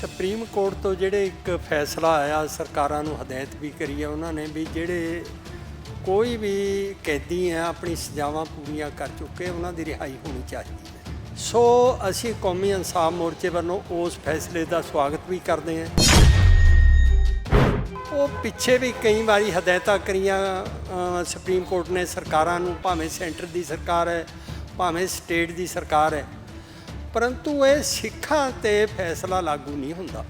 Supreme court ਤੋਂ ਜਿਹੜੇ ਇੱਕ ਫੈਸਲਾ ਆਇਆ, ਸਰਕਾਰਾਂ ਨੂੰ ਹਦਾਇਤ ਵੀ ਕਰੀ ਹੈ ਉਹਨਾਂ ਨੇ ਵੀ ਜਿਹੜੇ ਕੋਈ ਵੀ ਕੈਦੀ ਹੈ, ਆਪਣੀ ਸਜ਼ਾਵਾਂ ਪੂਰੀਆਂ ਕਰ ਚੁੱਕੇ, ਉਹਨਾਂ ਦੀ ਰਿਹਾਈ ਹੋਣੀ ਚਾਹੀਦੀ ਹੈ। ਸੋ ਅਸੀਂ ਕੌਮੀ ਇਨਸਾਫ ਮੋਰਚੇ ਵੱਲੋਂ ਉਸ ਫੈਸਲੇ ਦਾ ਸਵਾਗਤ ਵੀ ਕਰਦੇ ਹਾਂ। ਉਹ ਪਿੱਛੇ ਵੀ ਕਈ ਵਾਰੀ ਹਦਾਇਤਾਂ ਕਰੀਆਂ ਸੁਪਰੀਮ ਕੋਰਟ ਨੇ ਸਰਕਾਰਾਂ ਨੂੰ, ਭਾਵੇਂ ਸੈਂਟਰ ਦੀ ਸਰਕਾਰ ਹੈ, ਭਾਵੇਂ ਸਟੇਟ ਦੀ ਸਰਕਾਰ ਹੈ ਪਰੰਤੂ ਇਹ ਸਿੱਖਾਂ ਤੇ ਫੈਸਲਾ ਲਾਗੂ ਨਹੀਂ ਹੁੰਦਾ।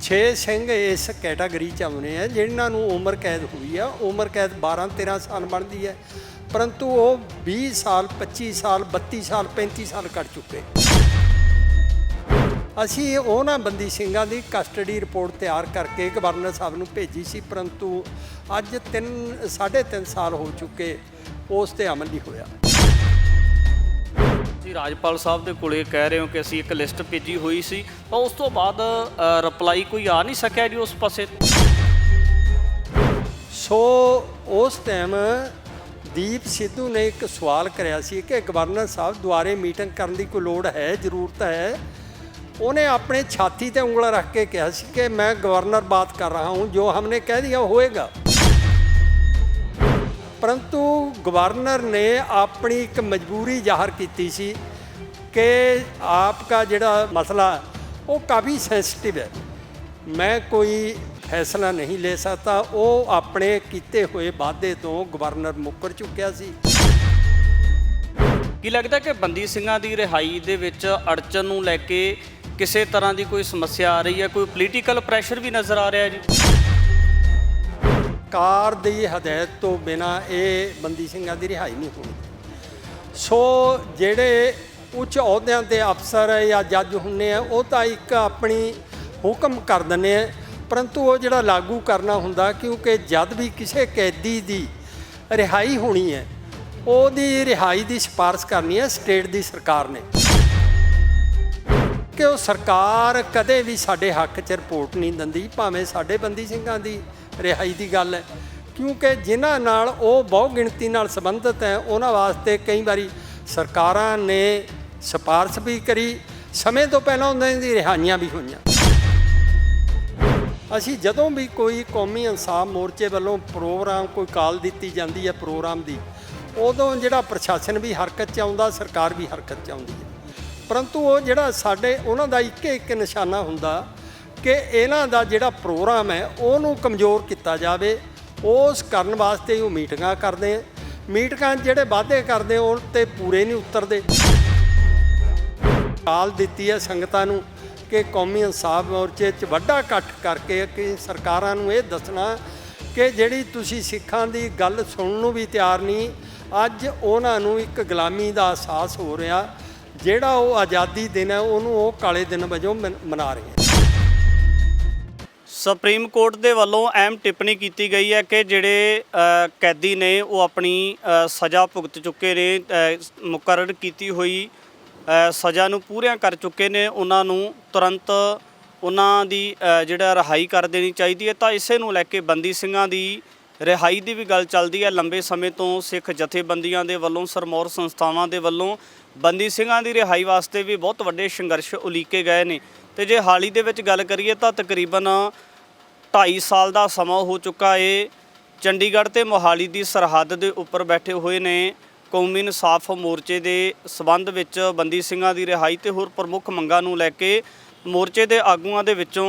ਛੇ ਸਿੰਘ ਇਸ ਕੈਟਾਗਰੀ ਚ ਆਉਂਦੇ ਆ, ਜਿਨ੍ਹਾਂ ਨੂੰ ਉਮਰ ਕੈਦ ਹੋਈ ਆ। ਉਮਰ ਕੈਦ 12 13 ਸਾਲ ਬਣਦੀ ਹੈ, ਪਰੰਤੂ ਉਹ 20 ਸਾਲ 25 ਸਾਲ 32 ਸਾਲ 35 ਸਾਲ ਕੱਟ ਚੁੱਕੇ। ਅਸੀਂ ਉਹਨਾਂ ਬੰਦੀ ਸਿੰਘਾਂ ਦੀ ਕਸਟਡੀ ਰਿਪੋਰਟ ਤਿਆਰ ਕਰਕੇ ਗਵਰਨਰ ਸਾਹਿਬ ਨੂੰ ਭੇਜੀ ਸੀ, ਪਰੰਤੂ ਅੱਜ 3 3.5 ਸਾਲ ਹੋ ਚੁੱਕੇ, ਉਸ ਤੇ ਅਮਲ ਨਹੀਂ ਹੋਇਆ। ਤੁਸੀਂ ਰਾਜਪਾਲ ਸਾਹਿਬ ਦੇ ਕੋਲੇ ਕਹਿ ਰਹੇ ਹੋ ਕਿ ਅਸੀਂ ਇੱਕ ਲਿਸਟ ਭੇਜੀ ਹੋਈ ਸੀ। ਤਾਂ ਉਸ ਤੋਂ ਬਾਅਦ ਰਿਪਲਾਈ ਕੋਈ ਆ ਨਹੀਂ ਸਕਿਆ ਜੀ ਉਸ ਪਾਸੇ। ਸੋ, ਉਸ ਟਾਈਮ ਦੀਪ ਸਿੱਧੂ ਨੇ ਇੱਕ ਸਵਾਲ ਕਰਿਆ ਸੀ ਕਿ ਗਵਰਨਰ ਸਾਹਿਬ ਦੁਆਰੇ ਮੀਟਿੰਗ ਕਰਨ ਦੀ ਕੋਈ ਲੋੜ ਹੈ, ਜ਼ਰੂਰਤ ਹੈ? ਉਹਨੇ ਆਪਣੇ ਛਾਤੀ ਤੇ ਉਂਗਲ ਰੱਖ ਕੇ ਕਿਹਾ ਸੀ ਕਿ ਮੈਂ ਗਵਰਨਰ ਬਾਤ ਕਰ ਰਹਾ ਹੂੰ, ਜੋ ਹਮਨੇ ਕਹਿ ਦਿਆ ਹੋਏਗਾ। ਪਰੰਤੂ ਗਵਰਨਰ ਨੇ ਆਪਣੀ ਇੱਕ ਮਜਬੂਰੀ ਜ਼ਾਹਰ ਕੀਤੀ ਸੀ ਕਿ ਆਪ ਆਪਕਾ ਜਿਹੜਾ ਮਸਲਾ, ਉਹ ਕਾਫੀ ਸੈਂਸਿਟਿਵ ਹੈ। ਮੈਂ ਕੋਈ ਫੈਸਲਾ ਨਹੀਂ ਲੈ ਸਕਦਾ। ਉਹ ਆਪਣੇ ਕੀਤੇ ਹੋਏ ਵਾਅਦੇ ਤੋਂ ਗਵਰਨਰ ਮੁੱਕਰ ਚੁੱਕਿਆ ਸੀ। ਕੀ ਲੱਗਦਾ ਕਿ ਬੰਦੀ ਸਿੰਘਾਂ ਦੀ ਰਿਹਾਈ ਦੇ ਵਿੱਚ ਅੜਚਨ ਨੂੰ ਲੈ ਕੇ ਕਿਸੇ ਤਰ੍ਹਾਂ ਦੀ ਕੋਈ ਸਮੱਸਿਆ ਆ ਰਹੀ ਹੈ? ਕੋਈ ਪੋਲੀਟੀਕਲ ਪ੍ਰੈਸ਼ਰ ਵੀ ਨਜ਼ਰ ਆ ਰਿਹਾ ਜੀ? ਸਰਕਾਰ ਦੀ ਹਦਾਇਤ ਤੋਂ ਬਿਨਾ ਇਹ ਬੰਦੀ ਸਿੰਘਾਂ ਦੀ ਰਿਹਾਈ ਨਹੀਂ ਹੋਣੀ। ਸੋ ਜਿਹੜੇ ਉੱਚ ਅਹੁਦਿਆਂ ਤੇ ਅਫਸਰ ਹੈ ਜਾਂ ਜੱਜ ਹੁੰਨੇ ਆ, ਉਹ ਤਾਂ ਇੱਕ ਆਪਣੀ ਹੁਕਮ ਕਰ ਦਿੰਦੇ ਆ, ਪਰੰਤੂ ਉਹ ਜਿਹੜਾ ਲਾਗੂ ਕਰਨਾ ਹੁੰਦਾ, ਕਿਉਂਕਿ ਜਦ ਵੀ ਕਿਸੇ ਕੈਦੀ ਦੀ ਰਿਹਾਈ ਹੋਣੀ ਹੈ, ਉਹਦੀ ਰਿਹਾਈ ਦੀ ਸਿਫਾਰਿਸ਼ ਕਰਨੀ ਹੈ ਸਟੇਟ ਦੀ ਸਰਕਾਰ ਨੇ। ਕਿ ਉਹ ਸਰਕਾਰ ਕਦੇ ਵੀ ਸਾਡੇ ਹੱਕ 'ਚ ਰਿਪੋਰਟ ਨਹੀਂ ਦਿੰਦੀ, ਭਾਵੇਂ ਸਾਡੇ ਬੰਦੀ ਸਿੰਘਾਂ ਦੀ ਰਿਹਾਈ ਦੀ ਗੱਲ ਹੈ। ਕਿਉਂਕਿ ਜਿਨ੍ਹਾਂ ਨਾਲ ਉਹ ਬਹੁ ਗਿਣਤੀ ਨਾਲ ਸੰਬੰਧਿਤ ਹੈ, ਉਹਨਾਂ ਵਾਸਤੇ ਕਈ ਵਾਰੀ ਸਰਕਾਰਾਂ ਨੇ ਸਿਫਾਰਸ਼ ਵੀ ਕਰੀ। ਸਮੇਂ ਤੋਂ ਪਹਿਲਾਂ ਉਹਨਾਂ ਦੀ ਰਿਹਾਈਆਂ ਵੀ ਹੋਈਆਂ। ਅਸੀਂ ਜਦੋਂ ਵੀ ਕੋਈ ਕੌਮੀ ਇਨਸਾਫ ਮੋਰਚੇ ਵੱਲੋਂ ਪ੍ਰੋਗਰਾਮ ਕੋਈ ਕਾਲ ਦਿੱਤੀ ਜਾਂਦੀ ਹੈ ਪ੍ਰੋਗਰਾਮ ਦੀ, ਉਦੋਂ ਜਿਹੜਾ ਪ੍ਰਸ਼ਾਸਨ ਵੀ ਹਰਕਤ 'ਚ ਆਉਂਦਾ, ਸਰਕਾਰ ਵੀ ਹਰਕਤ 'ਚ ਆਉਂਦੀ ਹੈ। ਪਰੰਤੂ ਉਹ ਜਿਹੜਾ ਸਾਡੇ, ਉਹਨਾਂ ਦਾ ਇੱਕ ਇੱਕ ਨਿਸ਼ਾਨਾ ਹੁੰਦਾ ਕਿ ਇਹਨਾਂ ਦਾ ਜਿਹੜਾ ਪ੍ਰੋਗਰਾਮ ਹੈ, ਉਹਨੂੰ ਕਮਜ਼ੋਰ ਕੀਤਾ ਜਾਵੇ। ਉਸ ਕਰਨ ਵਾਸਤੇ ਉਹ ਮੀਟਿੰਗਾਂ ਕਰਦੇ ਆ। ਮੀਟਿੰਗਾਂ 'ਚ ਜਿਹੜੇ ਵਾਅਦੇ ਕਰਦੇ, ਉਹ ਤੇ ਪੂਰੇ ਨਹੀਂ ਉਤਰਦੇ। ਕਾਲ ਦਿੱਤੀ ਹੈ ਸੰਗਤਾਂ ਨੂੰ ਕਿ ਕੌਮੀ ਇਨਸਾਫ ਮੋਰਚੇ 'ਚ ਵੱਡਾ ਇਕੱਠ ਕਰਕੇ ਕਿ ਸਰਕਾਰਾਂ ਨੂੰ ਇਹ ਦੱਸਣਾ ਕਿ ਜਿਹੜੀ ਤੁਸੀਂ ਸਿੱਖਾਂ ਦੀ ਗੱਲ ਸੁਣਨ ਨੂੰ ਵੀ ਤਿਆਰ ਨਹੀਂ, ਅੱਜ ਉਹਨਾਂ ਨੂੰ ਇੱਕ ਗੁਲਾਮੀ ਦਾ ਅਹਿਸਾਸ ਹੋ ਰਿਹਾ। ਜਿਹੜਾ ਉਹ ਆਜ਼ਾਦੀ ਦਿਨ ਹੈ, ਉਹਨੂੰ ਉਹ ਕਾਲੇ ਦਿਨ ਵਜੋਂ ਮਨ- ਮਨਾ ਰਹੇ ਸੁਪਰੀਮ ਕੋਰਟ ਦੇ ਵੱਲੋਂ ਅਹਿਮ ਟਿੱਪਣੀ ਕੀਤੀ ਗਈ ਹੈ ਕਿ ਜਿਹੜੇ ਕੈਦੀ ਨੇ ਉਹ ਆਪਣੀ ਸਜ਼ਾ ਭੁਗਤ ਚੁੱਕੇ ਨੇ ਅ, ਮੁਕਰਰ ਕੀਤੀ ਹੋਈ ਸਜ਼ਾ ਨੂੰ ਪੂਰੀਆਂ ਕਰ ਚੁੱਕੇ ਨੇ ਉਹਨਾਂ ਨੂੰ ਤੁਰੰਤ ਉਹਨਾਂ ਦੀ ਜਿਹੜਾ ਰਿਹਾਈ ਕਰ ਦੇਣੀ ਚਾਹੀਦੀ ਹੈ। ਤਾਂ ਇਸੇ ਨੂੰ ਲੈ ਕੇ ਬੰਦੀ ਸਿੰਘਾਂ ਦੀ ਰਿਹਾਈ ਦੀ ਵੀ ਗੱਲ ਚੱਲਦੀ ਹੈ। ਲੰਬੇ ਸਮੇਂ ਤੋਂ ਸਿੱਖ ਜਥੇਬੰਦੀਆਂ ਦੇ ਵੱਲੋਂ ਸਰਮੌਰ ਸੰਸਥਾਵਾਂ ਦੇ ਵੱਲੋਂ ਬੰਦੀ ਸਿੰਘਾਂ ਦੀ ਰਿਹਾਈ ਵਾਸਤੇ ਵੀ ਬਹੁਤ ਵੱਡੇ ਸੰਘਰਸ਼ ਉਲੀਕੇ ਗਏ ਨੇ। ਤੇ ਜੇ ਹਾਲ ਹੀ ਦੇ ਵਿੱਚ ਗੱਲ ਕਰੀਏ ਤਾਂ ਤਕਰੀਬਨ 2.5 ਸਾਲ ਦਾ ਸਮਾਂ ਹੋ ਚੁੱਕਾ ਏ। ਚੰਡੀਗੜ੍ਹ ਤੇ ਮੋਹਾਲੀ ਦੀ ਸਰਹੱਦ ਦੇ ਉੱਪਰ ਬੈਠੇ ਹੋਏ ਨੇ ਕੌਮੀ ਇਨਸਾਫ ਮੋਰਚੇ ਦੇ ਸਬੰਧ ਵਿੱਚ ਬੰਦੀ ਸਿੰਘਾਂ ਦੀ ਰਿਹਾਈ ਤੇ ਹੋਰ ਪ੍ਰਮੁੱਖ ਮੰਗਾਂ ਨੂੰ ਲੈ ਕੇ ਮੋਰਚੇ ਦੇ ਆਗੂਆਂ ਦੇ ਵਿੱਚੋਂ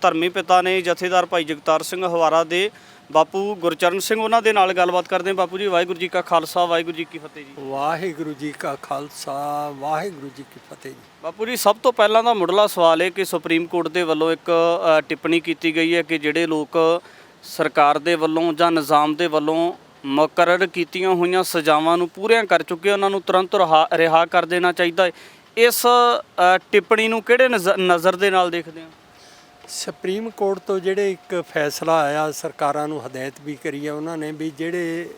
ਧਰਮੀ ਪਿਤਾ ਨੇ ਜਥੇਦਾਰ ਭਾਈ ਜਗਤਾਰ ਸਿੰਘ ਹਵਾਰਾ ਦੇ ਬਾਪੂ ਗੁਰਚਰਨ ਸਿੰਘ ਉਹਨਾਂ ਦੇ ਨਾਲ ਗੱਲਬਾਤ ਕਰਦੇ ਹਾਂ। ਬਾਪੂ ਜੀ ਵਾਹਿਗੁਰੂ ਜੀ ਕਾ ਖਾਲਸਾ ਵਾਹਿਗੁਰੂ ਜੀ ਕੀ ਫਤਿਹ ਜੀ। ਵਾਹਿਗੁਰੂ ਜੀ ਕਾ ਖਾਲਸਾ ਵਾਹਿਗੁਰੂ ਜੀ ਕੀ ਫਤਿਹ ਜੀ। ਬਾਪੂ ਜੀ ਸਭ ਤੋਂ ਪਹਿਲਾਂ ਦਾ ਮੁੱਢਲਾ ਸਵਾਲ ਹੈ ਕਿ ਸੁਪਰੀਮ ਕੋਰਟ ਦੇ ਵੱਲੋਂ ਇੱਕ ਅ, ਟਿੱਪਣੀ ਕੀਤੀ ਗਈ ਹੈ ਕਿ ਜਿਹੜੇ ਲੋਕ ਸਰਕਾਰ ਦੇ ਵੱਲੋਂ ਜਾਂ ਨਿਜ਼ਾਮ ਦੇ ਵੱਲੋਂ ਮੁਕਰਰ ਕੀਤੀਆਂ ਹੋਈਆਂ ਸਜ਼ਾਵਾਂ ਨੂੰ ਪੂਰੀਆਂ ਕਰ ਚੁੱਕੇ ਉਹਨਾਂ ਨੂੰ ਤੁਰੰਤ ਰਿਹਾ ਰਿਹਾ ਕਰ ਦੇਣਾ ਚਾਹੀਦਾ ਹੈ। ਇਸ ਅ, ਟਿੱਪਣੀ ਨੂੰ ਕਿਹੜੇ ਨਜ਼- ਨਜ਼ਰ ਦੇ ਨਾਲ ਦੇਖਦੇ ਹੋ ਸੁਪਰੀਮ ਕੋਰਟ ਤੋਂ ਜਿਹੜੇ ਇੱਕ ਫੈਸਲਾ ਆਇਆ, ਸਰਕਾਰਾਂ ਨੂੰ ਹਦਾਇਤ ਵੀ ਕਰੀ ਆ ਉਹਨਾਂ ਨੇ ਵੀ ਜਿਹੜੇ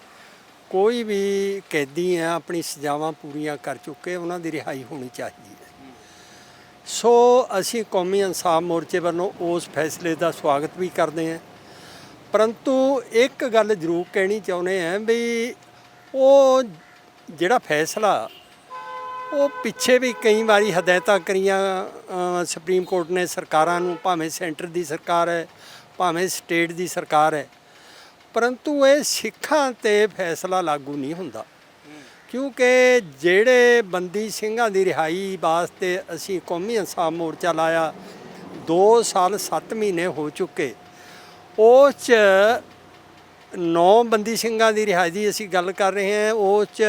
ਕੋਈ ਵੀ ਕੈਦੀ ਹੈ, ਆਪਣੀ ਸਜ਼ਾਵਾਂ ਪੂਰੀਆਂ ਕਰ ਚੁੱਕੇ, ਉਹਨਾਂ ਦੀ ਰਿਹਾਈ ਹੋਣੀ ਚਾਹੀਦੀ ਹੈ। ਸੋ ਅਸੀਂ ਕੌਮੀ ਇਨਸਾਫ ਮੋਰਚੇ ਵੱਲੋਂ ਉਸ ਫੈਸਲੇ ਦਾ ਸਵਾਗਤ ਵੀ ਕਰਦੇ ਹਾਂ। ਪਰੰਤੂ ਇੱਕ ਗੱਲ ਜ਼ਰੂਰ ਕਹਿਣੀ ਚਾਹੁੰਦੇ ਹਾਂ ਵੀ ਉਹ ਜਿਹੜਾ ਫੈਸਲਾ ਉਹ ਪਿੱਛੇ ਵੀ ਕਈ ਵਾਰੀ ਹਦਾਇਤਾਂ ਕਰੀਆਂ ਸੁਪਰੀਮ ਕੋਰਟ ਨੇ ਸਰਕਾਰਾਂ ਨੂੰ, ਭਾਵੇਂ ਸੈਂਟਰ ਦੀ ਸਰਕਾਰ ਹੈ, ਭਾਵੇਂ ਸਟੇਟ ਦੀ ਸਰਕਾਰ ਹੈ, ਪਰੰਤੂ ਇਹ ਸਿੱਖਾਂ ਤੇ ਫੈਸਲਾ ਲਾਗੂ ਨਹੀਂ ਹੁੰਦਾ। ਕਿਉਂਕਿ ਜਿਹੜੇ ਬੰਦੀ ਸਿੰਘਾਂ ਦੀ ਰਿਹਾਈ ਵਾਸਤੇ ਅਸੀਂ ਕੌਮੀ ਇਨਸਾਫ ਮੋਰਚਾ ਲਾਇਆ 2 ਸਾਲ 7 ਮਹੀਨੇ ਹੋ ਚੁੱਕੇ ਉਸ 'ਚ ਨੌ ਬੰਦੀ ਸਿੰਘਾਂ ਦੀ ਰਿਹਾਈ ਦੀ ਅਸੀਂ ਗੱਲ ਕਰ ਰਹੇ ਹਾਂ ਉਸ 'ਚ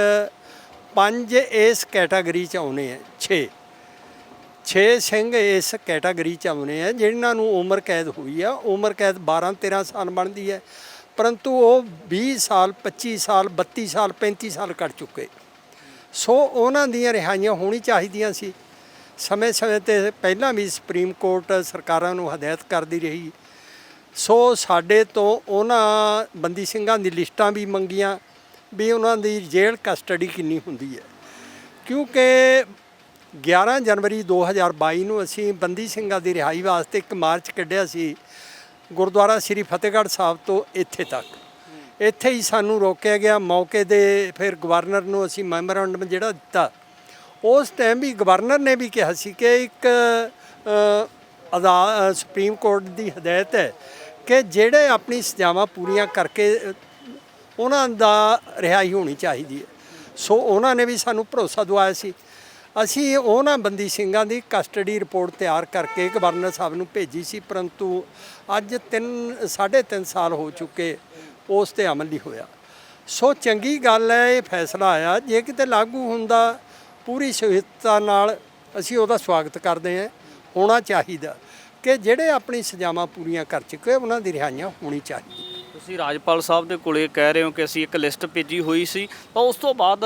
ਪੰਜ ਇਸ ਕੈਟਾਗਰੀ 'ਚ ਆਉਨੇ ਆ 6 6 ਸਿੰਘ ਇਸ ਕੈਟਾਗਰੀ 'ਚ ਆਉਨੇ ਆ, ਜਿਨ੍ਹਾਂ ਨੂੰ ਉਮਰ ਕੈਦ ਹੋਈ ਆ। ਉਮਰ ਕੈਦ 12 13 ਸਾਲ ਬਣਦੀ ਹੈ, ਪਰੰਤੂ ਉਹ 20 ਸਾਲ 25 ਸਾਲ 32 ਸਾਲ 35 ਸਾਲ ਕੱਟ ਚੁੱਕੇ। ਸੋ ਉਹਨਾਂ ਦੀਆਂ ਰਿਹਾਈਆਂ ਹੋਣੀ ਚਾਹੀਦੀਆਂ ਸੀ। ਸਮੇਂ ਸਮੇਂ ਤੇ ਪਹਿਲਾਂ ਵੀ ਸੁਪਰੀਮ ਕੋਰਟ ਸਰਕਾਰਾਂ ਨੂੰ ਹਦਾਇਤ ਕਰਦੀ ਰਹੀ। ਸੋ ਸਾਡੇ ਤੋਂ ਉਹਨਾਂ ਬੰਦੀ ਸਿੰਘਾਂ ਦੀ ਲਿਸਟਾਂ ਵੀ ਮੰਗੀਆਂ। ਵੀ ਉਹਨਾਂ ਦੀ ਜੇਲ੍ਹ ਕਸਟਡੀ ਕਿੰਨੀ ਹੁੰਦੀ ਹੈ। ਕਿਉਂਕਿ 11 ਜਨਵਰੀ 2022 ਨੂੰ ਅਸੀਂ ਬੰਦੀ ਸਿੰਘਾਂ ਦੀ ਰਿਹਾਈ ਵਾਸਤੇ ਇੱਕ ਮਾਰਚ ਕੱਢਿਆ ਸੀ, ਗੁਰਦੁਆਰਾ ਸ੍ਰੀ ਫਤਿਹਗੜ੍ਹ ਸਾਹਿਬ ਤੋਂ ਇੱਥੇ ਤੱਕ। ਇੱਥੇ ਹੀ ਸਾਨੂੰ ਰੋਕਿਆ ਗਿਆ, ਮੌਕੇ ਦੇ ਫਿਰ ਗਵਰਨਰ ਨੂੰ ਅਸੀਂ ਮੈਮੋਰੰਡਮ ਜਿਹੜਾ ਦਿੱਤਾ। ਉਸ ਟਾਈਮ ਵੀ ਗਵਰਨਰ ਨੇ ਵੀ ਕਿਹਾ ਸੀ ਕਿ ਇੱਕ ਅਦਾ ਸੁਪਰੀਮ ਕੋਰਟ ਦੀ ਹਦਾਇਤ ਹੈ ਕਿ ਜਿਹੜੇ ਆਪਣੀ ਸਜ਼ਾਵਾਂ ਪੂਰੀਆਂ ਕਰਕੇ ਉਹਨਾਂ ਦਾ ਰਿਹਾਈ ਹੋਣੀ ਚਾਹੀਦੀ ਹੈ। ਸੋ ਉਹਨਾਂ ਨੇ ਵੀ ਸਾਨੂੰ ਭਰੋਸਾ ਦਵਾਇਆ ਸੀ। ਅਸੀਂ ਉਹਨਾਂ ਬੰਦੀ ਸਿੰਘਾਂ ਦੀ ਕਸਟਡੀ ਰਿਪੋਰਟ ਤਿਆਰ ਕਰਕੇ ਗਵਰਨਰ ਸਾਹਿਬ ਨੂੰ ਭੇਜੀ ਸੀ, ਪਰੰਤੂ ਅੱਜ 3 3.5 ਸਾਲ ਹੋ ਚੁੱਕੇ ਉਸ ਤੇ ਅਮਲ ਨਹੀਂ ਹੋਇਆ। ਸੋ ਚੰਗੀ ਗੱਲ ਹੈ, ਇਹ ਫੈਸਲਾ ਆਇਆ। ਜੇ ਕਿਤੇ ਲਾਗੂ ਹੁੰਦਾ ਪੂਰੀ ਸਹਿਜਤਾ ਨਾਲ ਅਸੀਂ ਉਹਦਾ ਸਵਾਗਤ ਕਰਦੇ ਹਾਂ। ਹੋਣਾ ਚਾਹੀਦਾ ਕਿ ਜਿਹੜੇ ਆਪਣੀ ਸਜ਼ਾਵਾਂ ਪੂਰੀਆਂ ਕਰ ਚੁੱਕੇ ਉਹਨਾਂ ਦੀ ਰਿਹਾਈਆਂ ਹੋਣੀ ਚਾਹੀਦੀ ਤੁਸੀਂ ਰਾਜਪਾਲ ਸਾਹਿਬ ਦੇ ਕੋਲੇ ਕਹਿ ਰਹੇ ਹੋ ਕਿ ਅਸੀਂ ਇੱਕ ਲਿਸਟ ਭੇਜੀ ਹੋਈ ਸੀ, ਤਾਂ ਉਸ ਤੋਂ ਬਾਅਦ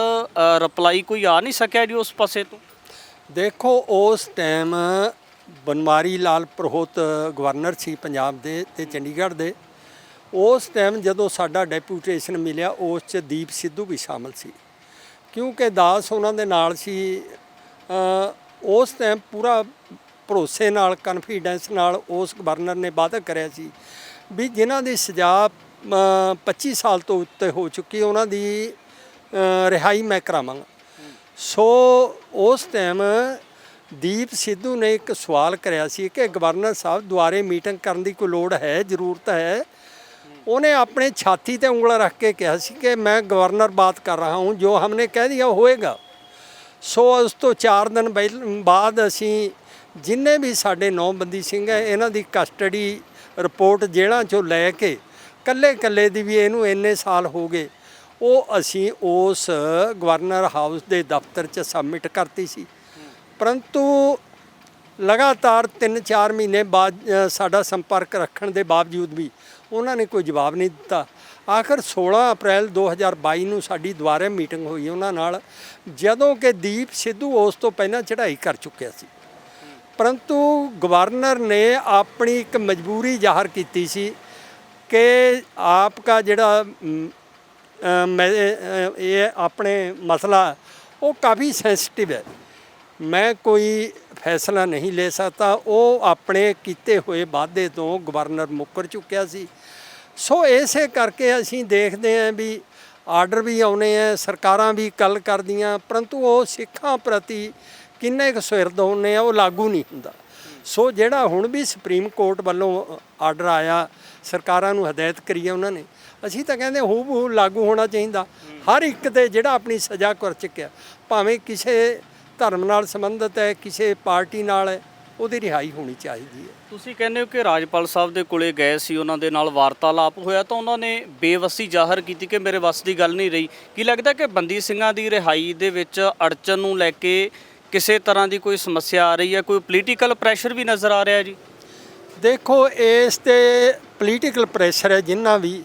ਰਿਪਲਾਈ ਕੋਈ ਆ ਨਹੀਂ ਸਕਿਆ ਜੀ ਉਸ ਪਾਸੇ ਤੋਂ? ਦੇਖੋ, ਉਸ ਟਾਈਮ ਬਨਵਾਰੀ ਲਾਲ ਪ੍ਰੋਹਤ ਗਵਰਨਰ ਸੀ ਪੰਜਾਬ ਦੇ ਤੇ ਚੰਡੀਗੜ੍ਹ ਦੇ। ਉਸ ਟਾਈਮ ਜਦੋਂ ਸਾਡਾ ਡੈਪੂਟੇਸ਼ਨ ਮਿਲਿਆ, ਉਸ 'ਚ ਦੀਪ ਸਿੱਧੂ ਵੀ ਸ਼ਾਮਲ ਸੀ। ਕਿਉਂਕਿ ਦਾਸ ਉਹਨਾਂ ਦੇ ਨਾਲ ਸੀ ਉਸ ਟਾਈਮ ਪੂਰਾ ਭਰੋਸੇ ਨਾਲ ਕਨਫੀਡੈਂਸ ਨਾਲ ਉਸ ਗਵਰਨਰ ਨੇ ਵਾਅਦਾ ਕਰਿਆ ਸੀ ਵੀ ਜਿਨ੍ਹਾਂ ਦੀ ਸਜ਼ਾ 25 ਸਾਲ ਤੋਂ ਉੱਤੇ ਹੋ ਚੁੱਕੀ ਉਹਨਾਂ ਦੀ ਰਿਹਾਈ ਮੈਂ ਕਰਾਵਾਂਗਾ। ਸੋ ਉਸ ਟਾਈਮ ਦੀਪ ਸਿੱਧੂ ਨੇ ਇੱਕ ਸਵਾਲ ਕਰਿਆ ਸੀ ਕਿ ਗਵਰਨਰ ਸਾਹਿਬ ਦੁਆਰੇ ਮੀਟਿੰਗ ਕਰਨ ਦੀ ਕੋਈ ਲੋੜ ਹੈ, ਜ਼ਰੂਰਤ ਹੈ? ਉਹਨੇ ਆਪਣੇ ਛਾਤੀ ਤੇ ਉਂਗਲਾ ਰੱਖ ਕੇ ਕਿਹਾ ਸੀ ਕਿ ਮੈਂ ਗਵਰਨਰ ਬਾਤ ਕਰ ਰਹਾ ਹੂੰ, ਜੋ ਹਮਨੇ ਕਹਿ ਦਿਆ ਹੋਏਗਾ। ਸੋ ਉਸ ਤੋਂ 4 ਦਿਨ ਪਹਿਲ- ਬਾਅਦ ਅਸੀਂ ਜਿੰਨੇ ਵੀ ਸਾਡੇ ਨੌ ਬੰਦੀ ਸਿੰਘ ਹੈ, ਇਹਨਾਂ ਦੀ ਕਸਟਡੀ ਰਿਪੋਰਟ ਜੇਲ੍ਹਾਂ ਚੋਂ ਲੈ ਕੇ ਕੱਲੇ ਕੱਲੇ ਦੀ ਵੀ ਇਹਨੂੰ ਇੰਨੇ ਸਾਲ ਹੋ ਗਏ, ਉਹ ਅਸੀਂ ਉਸ ਗਵਰਨਰ ਹਾਊਸ ਦੇ ਦਫ਼ਤਰ 'ਚ ਸਬਮਿਟ ਕਰਤੀ ਸੀ। ਪਰੰਤੂ ਲਗਾਤਾਰ 3-4 ਮਹੀਨੇ ਬਾਅਦ ਸਾਡਾ ਸੰਪਰਕ ਰੱਖਣ ਦੇ ਬਾਵਜੂਦ ਵੀ ਉਹਨਾਂ ਨੇ ਕੋਈ ਜਵਾਬ ਨਹੀਂ ਦਿੱਤਾ। ਆਖਰ 16 ਅਪ੍ਰੈਲ 2022 ਨੂੰ ਸਾਡੀ ਦੁਬਾਰਾ ਮੀਟਿੰਗ ਹੋਈ ਉਹਨਾਂ ਨਾਲ, ਜਦੋਂ ਕਿ ਦੀਪ ਸਿੱਧੂ ਉਸ ਤੋਂ ਪਹਿਲਾਂ ਚੜ੍ਹਾਈ ਕਰ ਚੁੱਕਿਆ ਸੀ। ਪਰੰਤੂ ਗਵਰਨਰ ਨੇ ਆਪਣੀ ਇੱਕ ਮਜਬੂਰੀ ਜ਼ਾਹਰ ਕੀਤੀ ਸੀ ਕਿ ਆਪਕਾ ਜਿਹੜਾ ਅਮ, ਅ, ਮੈਂ ਅ, ਇਹ ਆਪਣੇ ਮਸਲਾ ਉਹ ਕਾਫੀ ਸੈਂਸਿਟਿਵ ਹੈ। ਮੈਂ ਕੋਈ ਫੈਸਲਾ ਨਹੀਂ ਲੈ ਸਕਦਾ। ਉਹ ਆਪਣੇ ਕੀਤੇ ਹੋਏ ਵਾਅਦੇ ਤੋਂ ਗਵਰਨਰ ਮੁੱਕਰ ਚੁੱਕਿਆ ਸੀ। ਸੋ ਇਸੇ ਕਰਕੇ ਅਸੀਂ ਦੇਖਦੇ ਹਾਂ ਵੀ ਆਰਡਰ ਵੀ ਆਉਨੇ ਆ ਸਰਕਾਰਾਂ ਵੀ ਕੱਲ ਕਰਦੀਆਂ ਪਰੰਤੂ ਉਹ ਸਿੱਖਾਂ ਪ੍ਰਤੀ ਕਿੰਨੇ ਕੁ ਸੁਹਿਰਦ ਹੁੰਨੇ ਆ ਉਹ ਲਾਗੂ ਨਹੀਂ ਹੁੰਦਾ। ਸੋ ਜਿਹੜਾ ਹੁਣ ਵੀ ਸੁਪਰੀਮ ਕੋਰਟ ਵੱਲੋਂ ਆਰਡਰ ਆਇਆ, ਸਰਕਾਰਾਂ ਨੂੰ ਹਦਾਇਤ ਕਰੀ ਹੈ ਉਹਨਾਂ ਨੇ, ਅਸੀਂ ਤਾਂ ਕਹਿੰਦੇ ਹੂ ਹੂ ਲਾਗੂ ਹੋਣਾ ਚਾਹੀਦਾ। ਹਰ ਇੱਕ ਤੇ ਜਿਹੜਾ ਆਪਣੀ ਸਜ਼ਾ ਕਰ ਚੁੱਕਿਆ, ਭਾਵੇਂ ਕਿਸੇ ਧਰਮ ਨਾਲ ਸੰਬੰਧਿਤ ਹੈ, ਕਿਸੇ ਪਾਰਟੀ ਨਾਲ ਹੈ, ਉਹਦੀ ਰਿਹਾਈ ਹੋਣੀ ਚਾਹੀਦੀ ਹੈ। ਤੁਸੀਂ ਕਹਿੰਦੇ ਹੋ ਕਿ ਰਾਜਪਾਲ ਸਾਹਿਬ ਦੇ ਕੋਲੇ ਗਏ ਸੀ, ਉਹਨਾਂ ਦੇ ਨਾਲ ਵਾਰਤਾਲਾਪ ਹੋਇਆ, ਤਾਂ ਉਹਨਾਂ ਨੇ ਬੇਵਸੀ ਜ਼ਾਹਰ ਕੀਤੀ ਕਿ ਮੇਰੇ ਵੱਸ ਦੀ ਗੱਲ ਨਹੀਂ ਰਹੀ। ਕੀ ਲੱਗਦਾ ਕਿ ਬੰਦੀ ਸਿੰਘਾਂ ਦੀ ਰਿਹਾਈ ਦੇ ਵਿੱਚ ਅੜਚਨ ਨੂੰ ਲੈ ਕੇ ਕਿਸੇ ਤਰ੍ਹਾਂ ਦੀ ਕੋਈ ਸਮੱਸਿਆ ਆ ਰਹੀ ਹੈ? ਕੋਈ ਪੋਲੀਟੀਕਲ ਪ੍ਰੈਸ਼ਰ ਵੀ ਨਜ਼ਰ ਆ ਰਿਹਾ ਜੀ? ਦੇਖੋ, ਇਸ ਤੇ ਪੋਲੀਟੀਕਲ ਪ੍ਰੈਸ਼ਰ ਹੈ ਜਿੰਨਾ ਵੀ,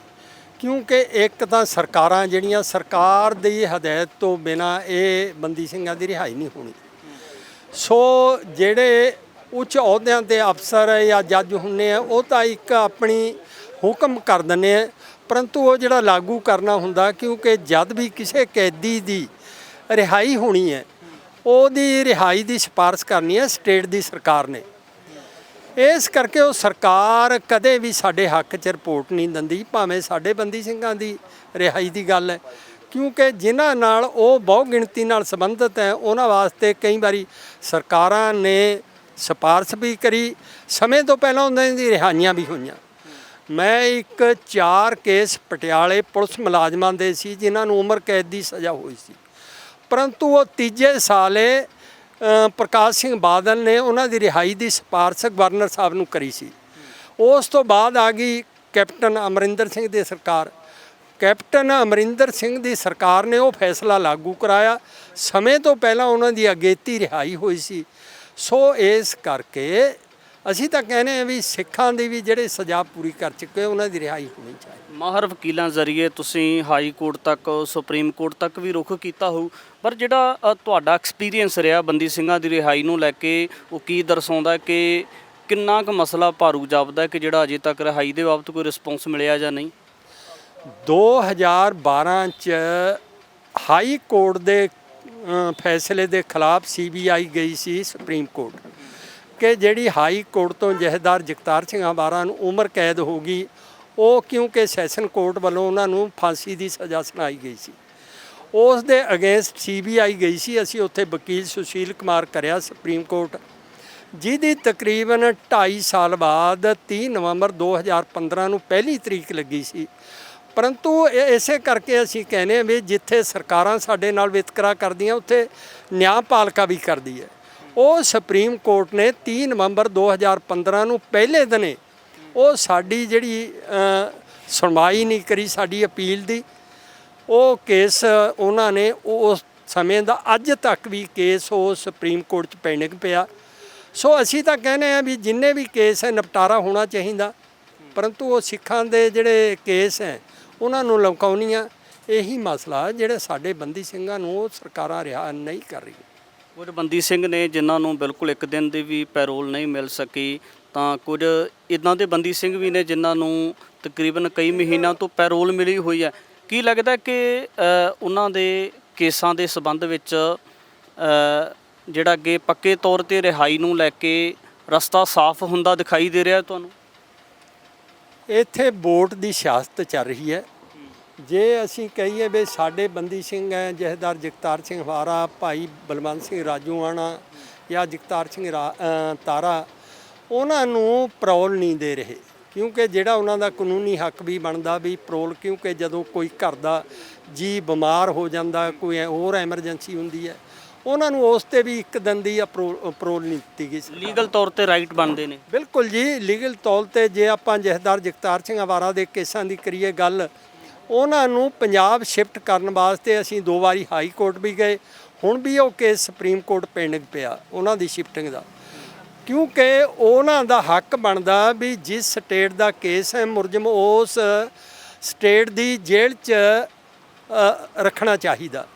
ਕਿਉਂਕਿ ਇੱਕ ਤਾਂ ਸਰਕਾਰਾਂ ਜਿਹੜੀਆਂ, ਸਰਕਾਰ ਦੀ ਹਦਾਇਤ ਤੋਂ ਬਿਨਾ ਇਹ ਬੰਦੀ ਸਿੰਘਾਂ ਦੀ ਰਿਹਾਈ ਨਹੀਂ ਹੋਣੀ। ਸੋ ਜਿਹੜੇ ਉੱਚ ਅਹੁਦਿਆਂ ਤੇ ਅਫਸਰ ਜਾਂ ਜੱਜ ਹੁੰਨੇ ਆ, ਉਹ ਤਾਂ ਇੱਕ ਆਪਣੀ ਹੁਕਮ ਕਰ ਦਿੰਦੇ ਆ, ਪਰੰਤੂ ਉਹ ਜਿਹੜਾ ਲਾਗੂ ਕਰਨਾ ਹੁੰਦਾ, ਕਿਉਂਕਿ ਜਦ ਵੀ ਕਿਸੇ ਕੈਦੀ ਦੀ ਰਿਹਾਈ ਹੋਣੀ ਹੈ ਉਹਦੀ ਰਿਹਾਈ ਦੀ ਸਿਫਾਰਿਸ਼ ਕਰਨੀ ਹੈ ਸਟੇਟ ਦੀ ਸਰਕਾਰ ਨੇ। ਇਸ ਕਰਕੇ ਉਹ ਸਰਕਾਰ ਕਦੇ ਵੀ ਸਾਡੇ ਹੱਕ 'ਚ ਰਿਪੋਰਟ ਨਹੀਂ ਦਿੰਦੀ, ਭਾਵੇਂ ਸਾਡੇ ਬੰਦੀ ਸਿੰਘਾਂ ਦੀ ਰਿਹਾਈ ਦੀ ਗੱਲ ਹੈ। ਕਿਉਂਕਿ ਜਿਨ੍ਹਾਂ ਨਾਲ ਉਹ ਬਹੁ ਗਿਣਤੀ ਨਾਲ ਸੰਬੰਧਿਤ ਹੈ, ਉਹਨਾਂ ਵਾਸਤੇ ਕਈ ਵਾਰੀ ਸਰਕਾਰਾਂ ਨੇ ਸਿਫਾਰਸ਼ ਵੀ ਕਰੀ, ਸਮੇਂ ਤੋਂ ਪਹਿਲਾਂ ਉਹਨਾਂ ਦੀ ਰਿਹਾਈਆਂ ਵੀ ਹੋਈਆਂ। ਮੈਂ ਇੱਕ ਚਾਰ ਕੇਸ ਪਟਿਆਲੇ ਪੁਲਿਸ ਮੁਲਾਜ਼ਮਾਂ ਦੇ ਸੀ, ਜਿਨ੍ਹਾਂ ਨੂੰ ਉਮਰ ਕੈਦ ਦੀ ਸਜ਼ਾ ਹੋਈ ਸੀ। ਪਰੰਤੂ ਉਹ ਤੀਜੇ ਸਾਲੇ ਪ੍ਰਕਾਸ਼ ਸਿੰਘ ਬਾਦਲ ਨੇ ਉਹਨਾਂ ਦੀ ਰਿਹਾਈ ਦੀ ਸਿਫਾਰਸ਼ ਗਵਰਨਰ ਸਾਹਿਬ ਨੂੰ ਕਰੀ ਸੀ। ਉਸ ਤੋਂ ਬਾਅਦ ਆ ਗਈ ਕੈਪਟਨ ਅਮਰਿੰਦਰ ਸਿੰਘ ਦੀ ਸਰਕਾਰ। ਕੈਪਟਨ ਅਮਰਿੰਦਰ ਸਿੰਘ ਦੀ ਸਰਕਾਰ ਨੇ ਉਹ ਫੈਸਲਾ ਲਾਗੂ ਕਰਾਇਆ। ਸਮੇਂ ਤੋਂ ਪਹਿਲਾਂ ਉਹਨਾਂ ਦੀ ਅਗੇਤੀ ਰਿਹਾਈ ਹੋਈ ਸੀ। ਸੋ ਇਸ ਕਰਕੇ ਅਸੀਂ ਤਾਂ ਕਹਿੰਦੇ ਆ ਵੀ ਸਿੱਖਾਂ ਦੀ ਵੀ ਜਿਹੜੇ ਸਜ਼ਾ ਪੂਰੀ ਕਰ ਚੁੱਕੇ ਉਹਨਾਂ ਦੀ ਰਿਹਾਈ ਹੋਣੀ ਚਾਹੀਦੀ। ਮਾਹਰ ਵਕੀਲਾਂ ਜ਼ਰੀਏ ਤੁਸੀਂ ਹਾਈ ਕੋਰਟ ਤੱਕ ਸੁਪਰੀਮ ਕੋਰਟ ਤੱਕ ਵੀ ਰੁਖ ਕੀਤਾ ਹੋਊ ਪਰ ਜਿਹੜਾ ਅ, ਤੁਹਾਡਾ ਐਕਸਪੀਰੀਅੰਸ ਰਿਹਾ ਬੰਦੀ ਸਿੰਘਾਂ ਦੀ ਰਿਹਾਈ ਨੂੰ ਲੈ ਕੇ ਉਹ ਕੀ ਦਰਸਾਉਂਦਾ ਕਿ ਕਿੰਨਾ ਕੁ ਮਸਲਾ ਭਾਰੂ ਜਾਪਦਾ ਕਿ ਜਿਹੜਾ ਅਜੇ ਤੱਕ ਰਿਹਾਈ ਦੇ ਬਾਬਤ ਕੋਈ ਰਿਸਪੌਂਸ ਮਿਲਿਆ ਜਾਂ ਨਹੀਂ? 2012 ਚ ਹਾਈ ਕੋਰਟ ਦੇ ਅ, ਫੈਸਲੇ ਦੇ ਖਿਲਾਫ ਸੀਬੀਆਈ ਗਈ ਸੀ ਸੁਪਰੀਮ ਕੋਰਟ। ਕਿ ਜਿਹੜੀ ਹਾਈ ਕੋਰਟ ਤੋਂ ਜਹੇਦਾਰ ਜਗਤਾਰ ਸਿੰਘ ਹਵਾਰਾ ਨੂੰ ਉਮਰ ਕੈਦ ਹੋ ਗਈ, ਉਹ ਕਿਉਂਕਿ ਸੈਸ਼ਨ ਕੋਰਟ ਵੱਲੋਂ ਉਹਨਾਂ ਨੂੰ ਫਾਂਸੀ ਦੀ ਸਜ਼ਾ ਸੁਣਾਈ ਗਈ ਸੀ। ਉਸ ਦੇ ਅਗੇਂਸਟ ਸੀਬੀਆਈ ਗਈ ਸੀ, ਅਸੀਂ ਉੱਥੇ ਵਕੀਲ ਸੁਸ਼ੀਲ ਕੁਮਾਰ ਕਰਿਆ, ਸੁਪਰੀਮ ਕੋਰਟ। ਜਿਹਦੀ ਤਕਰੀਬਨ 2.5 ਸਾਲ ਬਾਅਦ 30 ਨਵੰਬਰ 2015 ਨੂੰ ਪਹਿਲੀ ਤਰੀਕ ਲੱਗੀ ਸੀ। ਪਰੰਤੂ ਇਹ ਇਸੇ ਕਰਕੇ ਅਸੀਂ ਕਹਿੰਦੇ ਹਾਂ ਵੀ ਜਿੱਥੇ ਸਰਕਾਰਾਂ ਸਾਡੇ ਨਾਲ ਵਿਤਕਰਾ ਕਰਦੀਆਂ, ਉੱਥੇ ਨਿਆਂਪਾਲਿਕਾ ਵੀ ਕਰਦੀ ਹੈ। ਉਹ ਸੁਪਰੀਮ ਕੋਰਟ ਨੇ 30 ਨਵੰਬਰ 2015 ਨੂੰ ਪਹਿਲੇ ਦਿਨੇ ਉਹ ਸਾਡੀ ਜਿਹੜੀ ਸੁਣਵਾਈ ਨਹੀਂ ਕਰੀ ਸਾਡੀ ਅਪੀਲ ਦੀ। ਉਹ ਕੇਸ ਉਹਨਾਂ ਨੇ ਉਸ ਸਮੇਂ ਦਾ ਅੱਜ ਤੱਕ ਵੀ ਕੇਸ ਉਹ ਸੁਪਰੀਮ ਕੋਰਟ 'ਚ ਪੈਂਡਿੰਗ ਪਿਆ। ਸੋ ਅਸੀਂ ਤਾਂ ਕਹਿੰਦੇ ਆ ਵੀ ਜਿੰਨੇ ਵੀ ਕੇਸ ਹੈ, ਨਿਪਟਾਰਾ ਹੋਣਾ ਚਾਹੀਦਾ। ਪਰੰਤੂ ਉਹ ਸਿੱਖਾਂ ਦੇ ਜਿਹੜੇ ਕੇਸ ਹੈ, ਉਹਨਾਂ ਨੂੰ ਲਮਕਾਉਣੀਆਂ ਇਹੀ ਮਸਲਾ ਜਿਹੜੇ ਸਾਡੇ ਬੰਦੀ ਸਿੰਘਾਂ ਨੂੰ ਉਹ ਸਰਕਾਰਾਂ ਰਿਹਾ ਨਹੀਂ ਕਰ ਰਹੀਆਂ। ਕੁਝ ਬੰਦੀ ਸਿੰਘ ਨੇ ਜਿਨ੍ਹਾਂ ਨੂੰ ਬਿਲਕੁਲ ਇੱਕ ਦਿਨ ਦੀ ਵੀ ਪੈਰੋਲ ਨਹੀਂ ਮਿਲ ਸਕੀ, ਤਾਂ ਕੁਝ ਇਦਾਂ ਦੇ ਬੰਦੀ ਸਿੰਘ ਵੀ ਨੇ ਜਿਨ੍ਹਾਂ ਨੂੰ ਤਕਰੀਬਨ ਕਈ ਮਹੀਨਿਆਂ ਤੋਂ ਪੈਰੋਲ ਮਿਲੀ ਹੋਈ ਹੈ। ਕੀ ਲੱਗਦਾ ਕਿ ਉਹਨਾਂ ਦੇ ਕੇਸਾਂ ਦੇ ਸਬੰਧ ਵਿੱਚ ਜਿਹੜਾ ਅੱਗੇ ਪੱਕੇ ਤੌਰ ਤੇ ਰਿਹਾਈ ਨੂੰ ਲੈ ਕੇ ਰਸਤਾ ਸਾਫ਼ ਹੁੰਦਾ ਦਿਖਾਈ ਦੇ ਰਿਹਾ ਤੁਹਾਨੂੰ? ਇੱਥੇ ਵੋਟ ਦੀ ਸਿਆਸਤ ਚੱਲ ਰਹੀ ਹੈ। ਜੇ ਅਸੀਂ ਕਹੀਏ ਵੀ ਸਾਡੇ ਬੰਦੀ ਸਿੰਘ ਹੈ ਜਹੇਦਾਰ ਜਗਤਾਰ ਸਿੰਘ ਹਵਾਰਾ ਭਾਈ ਬਲਵੰਤ ਸਿੰਘ ਰਾਜੂਆਣਾ ਜਾਂ ਜਗਤਾਰ ਸਿੰਘ ਤਾਰਾ ਉਹਨਾਂ ਨੂੰ ਪਰੋਲ ਨਹੀਂ ਦੇ ਰਹੇ। ਕਿਉਂਕਿ ਜਿਹੜਾ ਉਹਨਾਂ ਦਾ ਕਾਨੂੰਨੀ ਹੱਕ ਵੀ ਬਣਦਾ ਵੀ ਪਰੋਲ ਕਿਉਂਕਿ ਜਦੋਂ ਕੋਈ ਘਰ ਦਾ ਜੀ ਬਿਮਾਰ ਹੋ ਜਾਂਦਾ ਕੋਈ ਹੋਰ ਐਮਰਜੈਂਸੀ ਹੁੰਦੀ ਹੈ ਉਹਨਾਂ ਨੂੰ ਉਸ ਤੇ ਵੀ ਇੱਕ ਦਿਨ ਦੀ ਅਪਰੋ- ਪਰੋਲ ਨਹੀਂ ਦਿੱਤੀ ਗਈ ਲੀਗਲ ਤੌਰ ਤੇ ਰਾਈਟ ਬਣਦੇ ਨੇ। ਬਿਲਕੁਲ ਜੀ ਲੀਗਲ ਤੌਰ ਤੇ ਜੇ ਆਪਾਂ ਜਹਦਾਰ ਜਗਤਾਰ ਸਿੰਘ ਹਵਾਰਾ ਦੇ ਕੇਸਾਂ ਦੀ ਕਰੀਏ ਗੱਲ ਉਹਨਾਂ ਨੂੰ ਪੰਜਾਬ ਸ਼ਿਫਟ ਕਰਨ ਵਾਸਤੇ ਅਸੀਂ ਦੋ ਵਾਰੀ ਹਾਈ ਕੋਰਟ ਵੀ ਗਏ। ਹੁਣ ਵੀ ਉਹ ਕੇਸ ਸੁਪਰੀਮ ਕੋਰਟ ਪੈਂਡਿੰਗ ਪਿਆ, ਉਹਨਾਂ ਦੀ ਸ਼ਿਫਟਿੰਗ ਦਾ। ਕਿਉਂਕਿ ਉਹਨਾਂ ਦਾ ਹੱਕ ਬਣਦਾ ਵੀ ਜਿਸ ਸਟੇਟ ਦਾ ਕੇਸ ਹੈ, ਮੁਰਜਮ ਉਸ ਸਟੇਟ ਦੀ ਜੇਲ੍ਹ 'ਚ ਰੱਖਣਾ ਚਾਹੀਦਾ।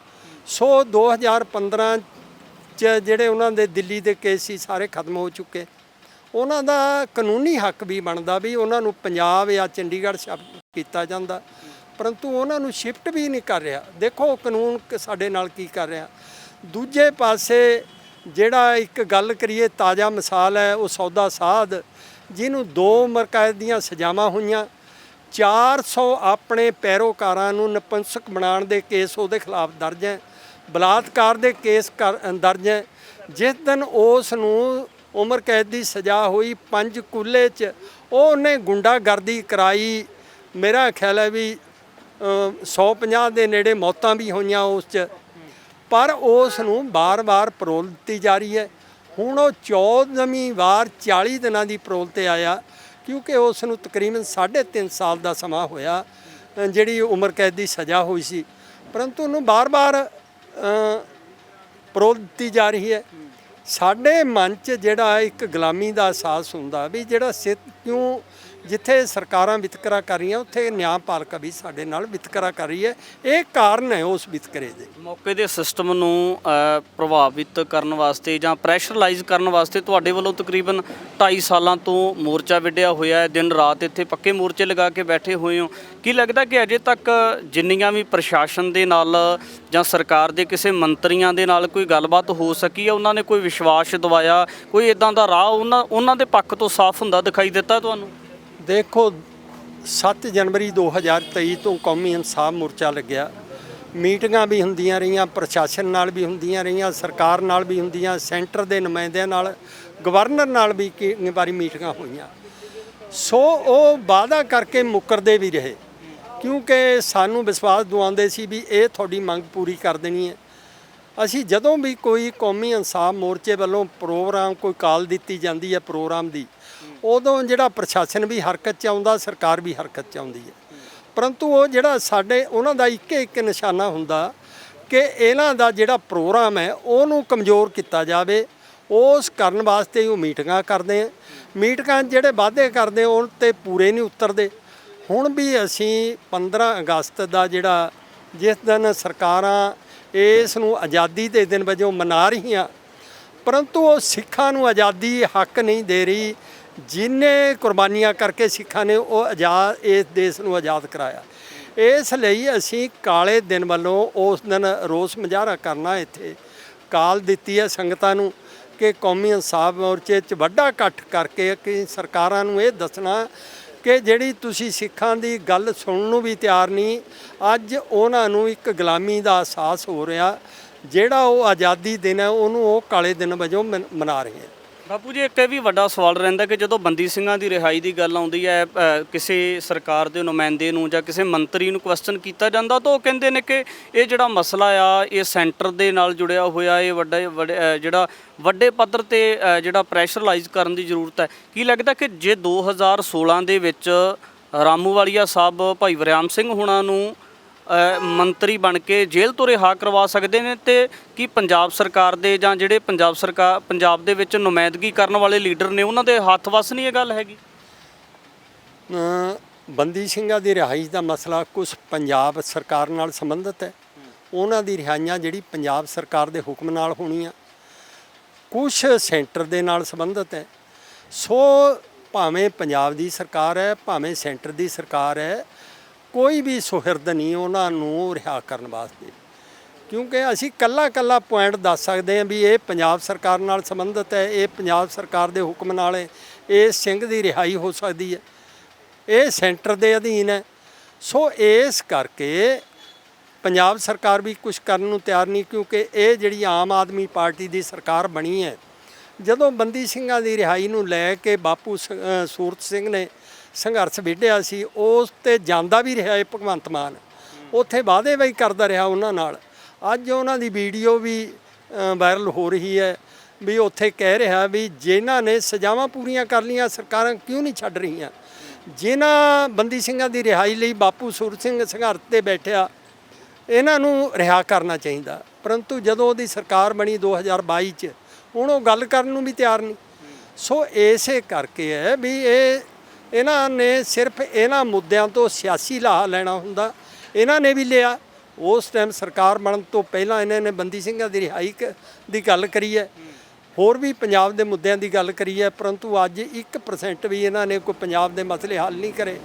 ਸੋ 2015 ਚ ਜਿਹੜੇ ਉਹਨਾਂ ਦੇ ਦਿੱਲੀ ਦੇ ਕੇਸ ਸੀ, ਸਾਰੇ ਖਤਮ ਹੋ ਚੁੱਕੇ। ਉਹਨਾਂ ਦਾ ਕਾਨੂੰਨੀ ਹੱਕ ਵੀ ਬਣਦਾ ਵੀ ਉਹਨਾਂ ਨੂੰ ਪੰਜਾਬ ਜਾਂ ਚੰਡੀਗੜ੍ਹ ਸ਼ਿਫਟ ਕੀਤਾ ਜਾਂਦਾ। ਪਰੰਤੂ ਉਹਨਾਂ ਨੂੰ ਸ਼ਿਫਟ ਵੀ ਨਹੀਂ ਕਰ ਰਿਹਾ। ਦੇਖੋ ਕਾਨੂੰਨ ਸਾਡੇ ਨਾਲ ਕੀ ਕਰ ਰਿਹਾ। ਦੂਜੇ ਪਾਸੇ ਜਿਹੜਾ ਇੱਕ ਗੱਲ ਕਰੀਏ, ਤਾਜ਼ਾ ਮਿਸਾਲ ਹੈ, ਉਹ ਸੌਦਾ ਸਾਧ, ਜਿਹਨੂੰ ਦੋ ਉਮਰ ਕੈਦ ਦੀਆਂ ਸਜ਼ਾਵਾਂ ਹੋਈਆਂ। 400 ਆਪਣੇ ਪੈਰੋਕਾਰਾਂ ਨੂੰ ਨਪੁੰਸਕ ਬਣਾਉਣ ਦੇ ਕੇਸ ਉਹਦੇ ਖਿਲਾਫ ਦਰਜ ਹੈ। ਬਲਾਤਕਾਰ ਦੇ ਕੇਸ ਕਰ- ਦਰਜ ਹੈ। ਜਿਸ ਦਿਨ ਉਸ ਨੂੰ ਉਮਰ ਕੈਦ ਦੀ ਸਜ਼ਾ ਹੋਈ, ਪੰਜ ਕੁੱਲੇ 'ਚ ਉਹਨੇ ਗੁੰਡਾਗਰਦੀ ਕਰਾਈ। ਮੇਰਾ ਖਿਆਲ ਹੈ ਵੀ 150 ਦੇ ਨੇੜੇ ਮੌਤਾਂ ਵੀ ਹੋਈਆਂ ਉਸ 'ਚ। ਪਰ ਉਸ ਨੂੰ ਬਾਰ-ਬਾਰ ਪਰੋਲ ਦਿੱਤੀ ਜਾ ਰਹੀ ਹੈ। ਹੁਣ ਉਹ 14ਵੀਂ ਵਾਰ 40 ਦਿਨਾਂ ਦੀ ਪਰੋਲ ਤੇ ਆਇਆ, ਕਿਉਂਕਿ ਉਸ ਨੂੰ ਤਕਰੀਬਨ 3.5 ਸਾਲ ਦਾ ਸਮਾਂ ਹੋਇਆ ਜਿਹੜੀ ਉਮਰ ਕੈਦ ਦੀ ਸਜ਼ਾ ਹੋਈ ਸੀ। ਪਰੰਤੂ ਉਹਨੂੰ ਬਾਰ-ਬਾਰ ਪਰੋਲ ਦਿੱਤੀ ਜਾ ਰਹੀ ਹੈ। ਸਾਡੇ ਮਨ 'ਚ ਜਿਹੜਾ ਇੱਕ ਗੁਲਾਮੀ ਦਾ ਅਹਿਸਾਸ ਹੁੰਦਾ ਵੀ ਜਿਹੜਾ ਸਿੱਧ ਕਿਉਂ ਜਿੱਥੇ ਸਰਕਾਰਾਂ ਵਿਤਕਰਾ ਕਰ ਰਹੀਆਂ, ਉੱਥੇ ਨਿਆਂਪਾਲਿਕਾ ਵੀ ਸਾਡੇ ਨਾਲ ਵਿਤਕਰਾ ਕਰ ਰਹੀ ਹੈ। ਇਹ ਕਾਰਨ ਹੈ ਉਸ ਵਿਤਕਰੇ ਦੇ। ਮੌਕੇ ਦੇ ਸਿਸਟਮ ਨੂੰ ਪ੍ਰਭਾਵਿਤ ਕਰਨ ਵਾਸਤੇ ਜਾਂ ਪ੍ਰੈਸ਼ਰਲਾਈਜ਼ ਕਰਨ ਵਾਸਤੇ ਤੁਹਾਡੇ ਵੱਲੋਂ ਤਕਰੀਬਨ 2.5 ਸਾਲਾਂ ਤੋਂ ਮੋਰਚਾ ਵਿੱਢਿਆ ਹੋਇਆ ਹੈ। ਦਿਨ ਰਾਤ ਇੱਥੇ ਪੱਕੇ ਮੋਰਚੇ ਲਗਾ ਕੇ ਬੈਠੇ ਹੋਏ ਹੋ। ਕੀ ਲੱਗਦਾ ਕਿ ਅਜੇ ਤੱਕ ਜਿੰਨੀਆਂ ਵੀ ਪ੍ਰਸ਼ਾਸਨ ਦੇ ਨਾਲ ਜਾਂ ਸਰਕਾਰ ਦੇ ਕਿਸੇ ਮੰਤਰੀਆਂ ਦੇ ਨਾਲ ਕੋਈ ਗੱਲਬਾਤ ਹੋ ਸਕੀ ਹੈ? ਉਹਨਾਂ ਨੇ ਕੋਈ ਵਿਸ਼ਵਾਸ ਦਿਵਾਇਆ? ਕੋਈ ਇਦਾਂ ਦਾ ਰਾਹ ਉਹਨਾਂ ਉਹਨਾਂ ਦੇ ਪੱਖ ਤੋਂ ਸਾਫ਼ ਹੁੰਦਾ ਦਿਖਾਈ ਦਿੱਤਾ ਤੁਹਾਨੂੰ? ਦੇਖੋ 7 ਜਨਵਰੀ 2023 ਤੋਂ ਕੌਮੀ ਇਨਸਾਫ ਮੋਰਚਾ ਲੱਗਿਆ। ਮੀਟਿੰਗਾਂ ਵੀ ਹੁੰਦੀਆਂ ਰਹੀਆਂ, ਪ੍ਰਸ਼ਾਸਨ ਨਾਲ ਵੀ ਹੁੰਦੀਆਂ ਰਹੀਆਂ, ਸਰਕਾਰ ਨਾਲ ਵੀ ਹੁੰਦੀਆਂ, ਸੈਂਟਰ ਦੇ ਨੁਮਾਇੰਦਿਆਂ ਨਾਲ, ਗਵਰਨਰ ਨਾਲ ਵੀ ਕਿੰਨੀ ਵਾਰੀ ਮੀਟਿੰਗਾਂ ਹੋਈਆਂ। ਸੋ ਉਹ ਵਾਅਦਾ ਕਰਕੇ ਮੁੱਕਰਦੇ ਵੀ ਰਹੇ, ਕਿਉਂਕਿ ਸਾਨੂੰ ਵਿਸ਼ਵਾਸ ਦਿਵਾਉਂਦੇ ਸੀ ਵੀ ਇਹ ਤੁਹਾਡੀ ਮੰਗ ਪੂਰੀ ਕਰ ਦੇਣੀ ਹੈ। ਅਸੀਂ ਜਦੋਂ ਵੀ ਕੋਈ ਕੌਮੀ ਇਨਸਾਫ ਮੋਰਚੇ ਵੱਲੋਂ ਪ੍ਰੋਗਰਾਮ, ਕੋਈ ਕਾਲ ਦਿੱਤੀ ਜਾਂਦੀ ਹੈ ਪ੍ਰੋਗਰਾਮ ਦੀ ਉਦੋਂ ਜਿਹੜਾ ਪ੍ਰਸ਼ਾਸਨ ਵੀ ਹਰਕਤ ਚ ਆਉਂਦਾ, ਸਰਕਾਰ ਵੀ ਹਰਕਤ ਚ ਆਉਂਦੀ ਹੈ। ਪਰੰਤੂ ਉਹ ਜਿਹੜਾ ਸਾਡੇ, ਉਹਨਾਂ ਦਾ ਇੱਕ ਇੱਕ ਨਿਸ਼ਾਨਾ ਹੁੰਦਾ ਕਿ ਇਹਨਾਂ ਦਾ ਜਿਹੜਾ ਪ੍ਰੋਗਰਾਮ ਹੈ, ਉਹਨੂੰ ਕਮਜ਼ੋਰ ਕੀਤਾ ਜਾਵੇ। ਉਸ ਕਰਨ ਵਾਸਤੇ ਉਹ ਮੀਟਿੰਗਾਂ ਕਰਦੇ ਆ। ਮੀਟਿੰਗਾਂ ਜਿਹੜੇ ਵਾਅਦੇ ਕਰਦੇ, ਉਹ ਤੇ ਪੂਰੇ ਨਹੀਂ ਉਤਰਦੇ। ਹੁਣ ਵੀ ਅਸੀਂ 15 ਅਗਸਤ ਦਾ ਜਿਹੜਾ, ਜਿਸ ਦਿਨ ਸਰਕਾਰਾਂ ਇਸ ਨੂੰ ਆਜ਼ਾਦੀ ਦੇ ਦਿਨ ਵਜੋਂ ਮਨਾ ਰਹੀਆਂ, ਪਰੰਤੂ ਉਹ ਸਿੱਖਾਂ ਨੂੰ ਆਜ਼ਾਦੀ ਹੱਕ ਨਹੀਂ ਦੇ ਰਹੀ ਜਿਨੇ ਕੁਰਬਾਨੀਆਂ ਕਰਕੇ ਸਿੱਖਾਂ ਨੇ ਉਹ ਆਜ਼ਾਦ, ਇਸ ਦੇਸ਼ ਨੂੰ ਆਜ਼ਾਦ ਕਰਾਇਆ। ਇਸ ਲਈ ਅਸੀਂ ਕਾਲੇ ਦਿਨ ਵੱਲੋਂ ਉਸ ਦਿਨ ਰੋਸ ਮੁਜ਼ਾਹਰਾ ਕਰਨਾ ਇੱਥੇ ਕਾਲ ਦਿੱਤੀ ਹੈ ਸੰਗਤਾਂ ਨੂੰ ਕਿ ਕੌਮੀ ਇਨਸਾਫ ਮੋਰਚੇ 'ਚ ਵੱਡਾ ਇਕੱਠ ਕਰਕੇ ਕਿ ਸਰਕਾਰਾਂ ਨੂੰ ਇਹ ਦੱਸਣਾ ਕਿ ਜਿਹੜੀ ਤੁਸੀਂ ਸਿੱਖਾਂ ਦੀ ਗੱਲ ਸੁਣਨ ਨੂੰ ਵੀ ਤਿਆਰ ਨਹੀਂ, ਅੱਜ ਉਹਨਾਂ ਨੂੰ ਇੱਕ ਗੁਲਾਮੀ ਦਾ ਅਹਿਸਾਸ ਹੋ ਰਿਹਾ, ਜਿਹੜਾ ਉਹ ਆਜ਼ਾਦੀ ਦਿਨ ਹੈ, ਉਹਨੂੰ ਉਹ ਕਾਲੇ ਦਿਨ ਵਜੋਂ ਮਨ- ਮਨਾ ਰਹੇ ਹੈ ਬਾਪੂ ਜੀ ਇੱਕ ਇਹ ਵੀ ਵੱਡਾ ਸਵਾਲ ਰਹਿੰਦਾ ਕਿ ਜਦੋਂ ਬੰਦੀ ਸਿੰਘਾਂ ਦੀ ਰਿਹਾਈ ਦੀ ਗੱਲ ਆਉਂਦੀ ਹੈ ਅ, ਕਿਸੇ ਸਰਕਾਰ ਦੇ ਨੁਮਾਇੰਦੇ ਨੂੰ ਜਾਂ ਕਿਸੇ ਮੰਤਰੀ ਨੂੰ ਕੁਐਸਚਨ ਕੀਤਾ ਜਾਂਦਾ ਤਾਂ ਉਹ ਕਹਿੰਦੇ ਨੇ ਕਿ ਇਹ ਜਿਹੜਾ ਮਸਲਾ ਆ ਇਹ ਸੈਂਟਰ ਦੇ ਨਾਲ ਜੁੜਿਆ ਹੋਇਆ ਇਹ ਵੱਡਾ ਵੱਡੇ- ਅ, ਜਿਹੜਾ ਵੱਡੇ ਪੱਧਰ ਤੇ ਅ, ਜਿਹੜਾ ਪ੍ਰੈਸ਼ਰਲਾਈਜ਼ ਕਰਨ ਦੀ ਜ਼ਰੂਰਤ ਹੈ। ਕੀ ਲੱਗਦਾ ਕਿ ਜੇ 2016 ਦੇ ਵਿੱਚ ਰਾਮੂਵਾਲੀਆ ਸਾਹਿਬ ਭਾਈ ਵਰਿਆਮ ਸਿੰਘ ਹੁਣਾਂ ਨੂੰ ਮੰਤਰੀ ਬਣ ਕੇ ਜੇਲ੍ਹ ਤੋਂ ਰਿਹਾ ਕਰਵਾ ਸਕਦੇ ਨੇ ਤੇ ਕੀ ਪੰਜਾਬ ਸਰਕਾਰ ਦੇ ਜਾਂ ਜਿਹੜੇ ਪੰਜਾਬ ਸਰਕਾਰ ਪੰਜਾਬ ਦੇ ਵਿੱਚ ਨੁਮਾਇੰਦਗੀ ਕਰਨ ਵਾਲੇ ਲੀਡਰ ਨੇ ਉਹਨਾਂ ਦੇ ਹੱਥ ਵੱਸ ਨਹੀਂ ਇਹ ਗੱਲ ਹੈਗੀ? ਬੰਦੀ ਸਿੰਘਾਂ ਦੀ ਰਿਹਾਈ ਦਾ ਮਸਲਾ ਕੁਝ ਪੰਜਾਬ ਸਰਕਾਰ ਨਾਲ ਸੰਬੰਧਿਤ ਹੈ। ਉਹਨਾਂ ਦੀ ਰਿਹਾਈਆਂ ਜਿਹੜੀ ਪੰਜਾਬ ਸਰਕਾਰ ਦੇ ਹੁਕਮ ਨਾਲ ਹੋਣੀਆਂ। ਕੁਝ ਸੈਂਟਰ ਦੇ ਨਾਲ ਸੰਬੰਧਿਤ ਹੈ। ਸੋ ਭਾਵੇਂ ਪੰਜਾਬ ਦੀ ਸਰਕਾਰ ਹੈ, ਭਾਵੇਂ ਸੈਂਟਰ ਦੀ ਸਰਕਾਰ ਹੈ ਕੋਈ ਵੀ ਸੁਹਿਰਦ ਨਹੀਂ ਉਹਨਾਂ ਨੂੰ ਰਿਹਾ ਕਰਨ ਵਾਸਤੇ। ਕਿਉਂਕਿ ਅਸੀਂ ਕੱਲਾ ਕੱਲਾ ਪੁਆਇੰਟ ਦੱਸ ਸਕਦੇ ਹਾਂ ਵੀ ਇਹ ਪੰਜਾਬ ਸਰਕਾਰ ਨਾਲ ਸੰਬੰਧਿਤ ਹੈ ਇਹ ਪੰਜਾਬ ਸਰਕਾਰ ਦੇ ਹੁਕਮ ਨਾਲ ਹੈ, ਇਹ ਸਿੰਘ ਦੀ ਰਿਹਾਈ ਹੋ ਸਕਦੀ ਹੈ ਇਹ ਸੈਂਟਰ ਦੇ ਅਧੀਨ ਹੈ। ਸੋ ਇਸ ਕਰਕੇ ਪੰਜਾਬ ਸਰਕਾਰ ਵੀ ਕੁਝ ਕਰਨ ਨੂੰ ਤਿਆਰ ਨਹੀਂ ਕਿਉਂਕਿ ਇਹ ਜਿਹੜੀ ਆਮ ਆਦਮੀ ਪਾਰਟੀ ਦੀ ਸਰਕਾਰ ਬਣੀ ਹੈ ਜਦੋਂ ਬੰਦੀ ਸਿੰਘਾਂ ਦੀ ਰਿਹਾਈ ਨੂੰ ਲੈ ਕੇ ਬਾਪੂ ਸ- ਸੂਰਤ ਸਿੰਘ ਨੇ ਸੰਘਰਸ਼ ਵਿੱਢਿਆ ਸੀ, ਉਸ ਤੇ ਜਾਂਦਾ ਵੀ ਰਿਹਾ ਹੈ ਭਗਵੰਤ ਮਾਨ। ਉੱਥੇ ਵਾਅਦੇ ਵੀ ਕਰਦਾ ਰਿਹਾ ਉਹਨਾਂ ਨਾਲ। ਅੱਜ ਉਹਨਾਂ ਦੀ ਵੀਡੀਓ ਵੀ ਵਾਇਰਲ ਹੋ ਰਹੀ ਹੈ ਵੀ ਉੱਥੇ ਕਹਿ ਰਿਹਾ ਵੀ ਜਿਨ੍ਹਾਂ ਨੇ ਸਜ਼ਾਵਾਂ ਪੂਰੀਆਂ ਕਰ ਲੀਆਂ ਸਰਕਾਰਾਂ ਕਿਉਂ ਨਹੀਂ ਛੱਡ ਰਹੀਆਂ? ਜਿਨ੍ਹਾਂ ਬੰਦੀ ਸਿੰਘਾਂ ਦੀ ਰਿਹਾਈ ਲਈ ਬਾਪੂ ਸੂਰ ਸਿੰਘ ਸੰਘਰਸ਼ ਤੇ ਬੈਠਿਆ, ਇਹਨਾਂ ਨੂੰ ਰਿਹਾ ਕਰਨਾ ਚਾਹੀਦਾ। ਪਰੰਤੂ ਜਦੋਂ ਉਹਦੀ ਸਰਕਾਰ ਬਣੀ 2022 ਚ, ਹੁਣ ਉਹ ਗੱਲ ਕਰਨ ਨੂੰ ਵੀ ਤਿਆਰ ਨਹੀਂ। ਸੋ ਇਸੇ ਕਰਕੇ ਹੈ ਵੀ ਇਹ ਇਹਨਾਂ ਨੇ ਸਿਰਫ ਇਹਨਾਂ ਮੁੱਦਿਆਂ ਤੋਂ ਸਿਆਸੀ ਲਾਹਾ ਲੈਣਾ ਹੁੰਦਾ। ਇਹਨਾਂ ਨੇ ਵੀ ਲਿਆ। ਉਸ ਟਾਈਮ ਸਰਕਾਰ ਬਣਨ ਤੋਂ ਪਹਿਲਾਂ ਇਹਨਾਂ ਨੇ ਬੰਦੀ ਸਿੰਘਾਂ ਦੀ ਰਿਹਾਈ ਦੀ ਗੱਲ ਕਰੀ ਹੈ। ਹੋਰ ਵੀ ਪੰਜਾਬ ਦੇ ਮੁੱਦਿਆਂ ਦੀ ਗੱਲ ਕਰੀ ਹੈ, ਪਰੰਤੂ ਅੱਜ 1% ਵੀ ਇਹਨਾਂ ਨੇ ਕੋਈ ਪੰਜਾਬ ਦੇ ਮਸਲੇ ਹੱਲ ਨਹੀਂ ਕਰੇ।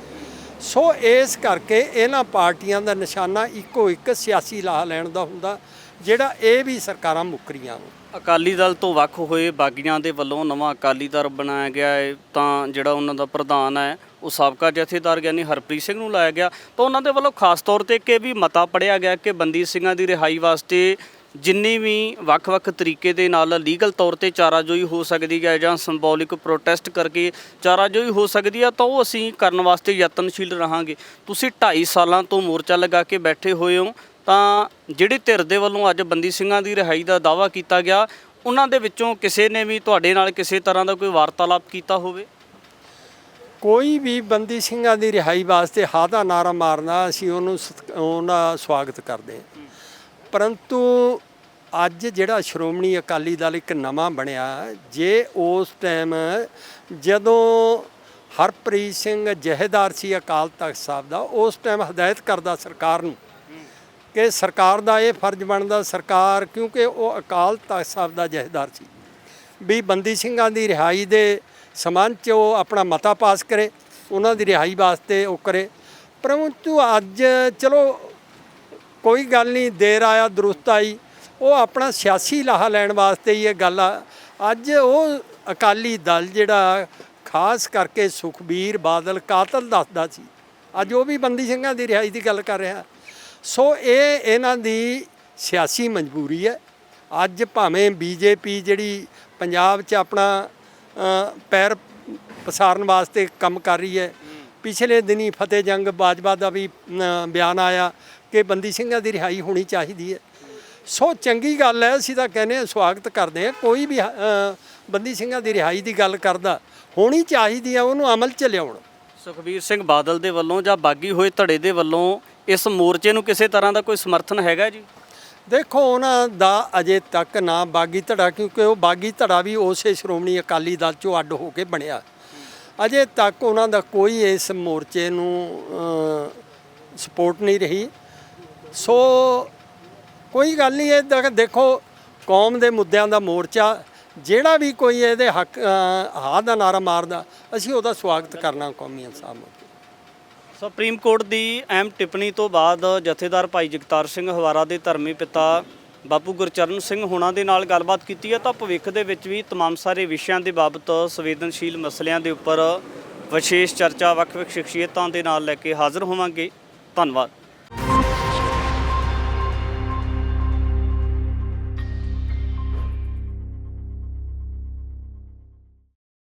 ਸੋ ਇਸ ਕਰਕੇ ਇਹਨਾਂ ਪਾਰਟੀਆਂ ਦਾ ਨਿਸ਼ਾਨਾ ਇੱਕੋ ਇੱਕ ਸਿਆਸੀ ਲਾਹਾ ਲੈਣ ਦਾ ਹੁੰਦਾ, ਜਿਹੜਾ ਇਹ ਵੀ ਸਰਕਾਰਾਂ ਮੁੱਕਰੀਆਂ ਨੂੰ ਅਕਾਲੀ ਦਲ ਤੋਂ ਵੱਖ ਹੋਏ ਬਾਗੀਆਂ ਦੇ ਵੱਲੋਂ ਨਵਾਂ ਅਕਾਲੀ ਦਲ ਬਣਾਇਆ ਗਿਆ ਹੈ, ਤਾਂ ਜਿਹੜਾ ਉਹਨਾਂ ਦਾ ਪ੍ਰਧਾਨ ਹੈ, ਉਹ ਸਾਬਕਾ ਜਥੇਦਾਰ ਗਿਆਨੀ ਹਰਪ੍ਰੀਤ ਸਿੰਘ ਨੂੰ ਲਾਇਆ ਗਿਆ। ਤਾਂ ਉਹਨਾਂ ਦੇ ਵੱਲੋਂ ਖਾਸ ਤੌਰ ਤੇ ਕਿ ਵੀ ਮਤਾ ਪੜਿਆ ਗਿਆ ਕਿ ਬੰਦੀ ਸਿੰਘਾਂ ਦੀ ਰਿਹਾਈ ਵਾਸਤੇ ਜਿੰਨੀ ਵੀ ਵੱਖ-ਵੱਖ ਤਰੀਕੇ ਦੇ ਨਾਲ ਲੀਗਲ ਤੌਰ ਤੇ ਚਾਰਾਜੋਈ ਹੋ ਸਕਦੀ ਹੈ ਜਾਂ ਸਿੰਬੋਲਿਕ ਪ੍ਰੋਟੈਸਟ ਕਰਕੇ ਚਾਰਾਜੋਈ ਹੋ ਸਕਦੀ ਹੈ, ਤਾਂ ਉਹ ਅਸੀਂ ਕਰਨ ਵਾਸਤੇ ਯਤਨਸ਼ੀਲ ਰਹਾਂਗੇ। ਤੁਸੀਂ 2.5 ਸਾਲਾਂ ਤੋਂ ਮੋਰਚਾ ਲਗਾ ਕੇ ਬੈਠੇ ਹੋਏ ਹੋ ਤਾਂ ਜਿਹੜੀ ਧਿਰ ਦੇ ਵੱਲੋਂ ਅੱਜ ਬੰਦੀ ਸਿੰਘਾਂ ਦੀ ਰਿਹਾਈ ਦਾ ਦਾਵਾ ਕੀਤਾ ਗਿਆ, ਉਹਨਾਂ ਦੇ ਵਿੱਚੋਂ ਕਿਸੇ ਨੇ ਵੀ ਤੁਹਾਡੇ ਨਾਲ ਕਿਸੇ ਤਰ੍ਹਾਂ ਦਾ ਕੋਈ ਵਾਰਤਾਲਾਪ ਕੀਤਾ ਹੋਵੇ? ਕੋਈ ਵੀ ਬੰਦੀ ਸਿੰਘਾਂ ਦੀ ਰਿਹਾਈ ਵਾਸਤੇ ਹਾ ਦਾ ਨਾਰਾ ਮਾਰਨਾ, ਅਸੀਂ ਉਹਨੂੰ ਸਤ- ਉਹਨਾਂ ਸਵਾਗਤ ਕਰਦੇ ਹਾਂ। ਪਰੰਤੂ ਅੱਜ ਜਿਹੜਾ ਸ਼੍ਰੋਮਣੀ ਅਕਾਲੀ ਦਲ ਇੱਕ ਨਵਾਂ ਬਣਿਆ, ਜੇ ਉਸ ਟਾਈਮ ਜਦੋਂ ਹਰਪ੍ਰੀਤ ਸਿੰਘ ਜਹੇਦਾਰ ਸੀ ਅਕਾਲ ਤਖਤ ਸਾਹਿਬ ਦਾ, ਉਸ ਟਾਈਮ ਹਦਾਇਤ ਕਰਦਾ ਸਰਕਾਰ ਨੂੰ ਕਿ ਸਰਕਾਰ ਦਾ ਇਹ ਫਰਜ਼ ਬਣਦਾ, ਸਰਕਾਰ ਕਿਉਂਕਿ ਉਹ ਅਕਾਲ ਤਖਤ ਸਾਹਿਬ ਦਾ ਜਹੇਦਾਰ ਸੀ। ਵੀ ਬੰਦੀ ਸਿੰਘਾਂ ਦੀ ਰਿਹਾਈ ਦੇ ਸਮਾਨ 'ਚ ਉਹ ਆਪਣਾ ਮਤਾ ਪਾਸ ਕਰੇ, ਉਹਨਾਂ ਦੀ ਰਿਹਾਈ ਵਾਸਤੇ ਉਹ ਕਰੇ। ਪਰੰਤੂ ਅੱਜ ਚਲੋ ਕੋਈ ਗੱਲ ਨਹੀਂ, ਦੇਰ ਆਇਆ, ਦਰੁਸਤ ਆਈ। ਉਹ ਆਪਣਾ ਸਿਆਸੀ ਲਾਹਾ ਲੈਣ ਵਾਸਤੇ ਹੀ ਇਹ ਗੱਲ ਆ। ਅੱਜ ਉਹ ਅਕਾਲੀ ਦਲ ਜਿਹੜਾ ਖਾਸ ਕਰਕੇ ਸੁਖਬੀਰ ਬਾਦਲ ਕਾਤਲ ਦੱਸਦਾ ਸੀ। ਅੱਜ ਉਹ ਵੀ ਬੰਦੀ ਸਿੰਘਾਂ ਦੀ ਰਿਹਾਈ ਦੀ ਗੱਲ ਕਰ ਰਿਹਾ। ਸੋ ਇਹ ਇਹਨਾਂ ਦੀ ਸਿਆਸੀ ਮਜਬੂਰੀ ਹੈ। ਅੱਜ ਭਾਵੇਂ ਬੀਜੇਪੀ ਜਿਹੜੀ ਪੰਜਾਬ 'ਚ ਆਪਣਾ ਪੈਰ ਪਸਾਰਨ ਵਾਸਤੇ ਕੰਮ ਕਰ ਰਹੀ ਹੈ। ਪਿਛਲੇ ਦਿਨੀ ਫਤਿਹ ਜੰਗ ਬਾਜਵਾ ਦਾ ਵੀ ਬਿਆਨ ਆਇਆ ਕਿ ਬੰਦੀ ਸਿੰਘਾਂ ਦੀ ਰਿਹਾਈ ਹੋਣੀ ਚਾਹੀਦੀ ਹੈ। ਸੋ ਚੰਗੀ ਗੱਲ ਹੈ, ਅਸੀਂ ਤਾਂ ਕਹਿੰਦੇ ਹਾਂ, ਸਵਾਗਤ ਕਰਦੇ ਹਾਂ। ਕੋਈ ਵੀ ਬੰਦੀ ਸਿੰਘਾਂ ਦੀ ਰਿਹਾਈ ਦੀ ਗੱਲ ਕਰਦਾ, ਹੋਣੀ ਚਾਹੀਦੀ ਹੈ, ਉਹਨੂੰ ਅਮਲ 'ਚ ਲਿਆਉਣ। ਸੁਖਬੀਰ ਸਿੰਘ ਬਾਦਲ ਦੇ ਵੱਲੋਂ ਜਾਂ ਬਾਗੀ ਹੋਏ ਧੜੇ ਦੇ ਵੱਲੋਂ ਇਸ ਮੋਰਚੇ ਨੂੰ ਕਿਸੇ ਤਰ੍ਹਾਂ ਦਾ ਕੋਈ ਸਮਰਥਨ ਹੈਗਾ ਜੀ? ਦੇਖੋ ਉਹਨਾਂ ਦਾ ਅਜੇ ਤੱਕ ਨਾ ਬਾਗੀ ਧੜਾ ਕਿਉਂਕਿ ਉਹ ਬਾਗੀ ਧੜਾ ਵੀ ਉਸੇ ਸ਼੍ਰੋਮਣੀ ਅਕਾਲੀ ਦਲ ਚੋਂ ਅੱਡ ਹੋ ਕੇ ਬਣਿਆ। ਅਜੇ ਤੱਕ ਉਹਨਾਂ ਦਾ ਕੋਈ ਇਸ ਮੋਰਚੇ ਨੂੰ ਸਪੋਰਟ ਨਹੀਂ ਰਹੀ। ਸੋ ਕੋਈ ਗੱਲ ਨਹੀਂ ਇਹ ਦੇਖੋ ਕੌਮ ਦੇ ਮੁੱਦਿਆਂ ਦਾ ਮੋਰਚਾ ਜਿਹੜਾ ਵੀ ਕੋਈ ਇਹਦੇ ਹੱਕ ਅ, ਹਾਂ ਦਾ ਨਾਰਾ ਮਾਰਦਾ ਅਸੀਂ ਉਹਦਾ ਸਵਾਗਤ ਕਰਨਾ ਕੌਮੀ ਇਨਸਾਫ ਮੋਰਚੇ ਸੁਪਰੀਮ ਕੋਰਟ ਦੀ ਅਹਿਮ ਟਿੱਪਣੀ ਤੋਂ ਬਾਅਦ ਜਥੇਦਾਰ ਭਾਈ ਜਗਤਾਰ ਸਿੰਘ ਹਵਾਰਾ ਦੇ ਧਰਮੀ ਪਿਤਾ ਬਾਪੂ ਗੁਰਚਰਨ ਸਿੰਘ ਹੋਣਾ ਦੇ ਨਾਲ ਗੱਲਬਾਤ ਕੀਤੀ ਹੈ ਤਾਂ ਭਵਿੱਖ ਦੇ ਵਿੱਚ ਵੀ तमाम ਸਾਰੇ ਵਿਸ਼ਿਆਂ ਦੇ ਬਾਬਤ ਸੰਵੇਦਨਸ਼ੀਲ ਮਸਲਿਆਂ ਦੇ ਉੱਪਰ ਵਿਸ਼ੇਸ਼ ਚਰਚਾ ਵੱਖ-ਵੱਖ ਸ਼ਖਸੀਅਤਾਂ ਦੇ ਨਾਲ ਲੈ ਕੇ ਹਾਜ਼ਰ ਹੋਵਾਂਗੇ ਧੰਨਵਾਦ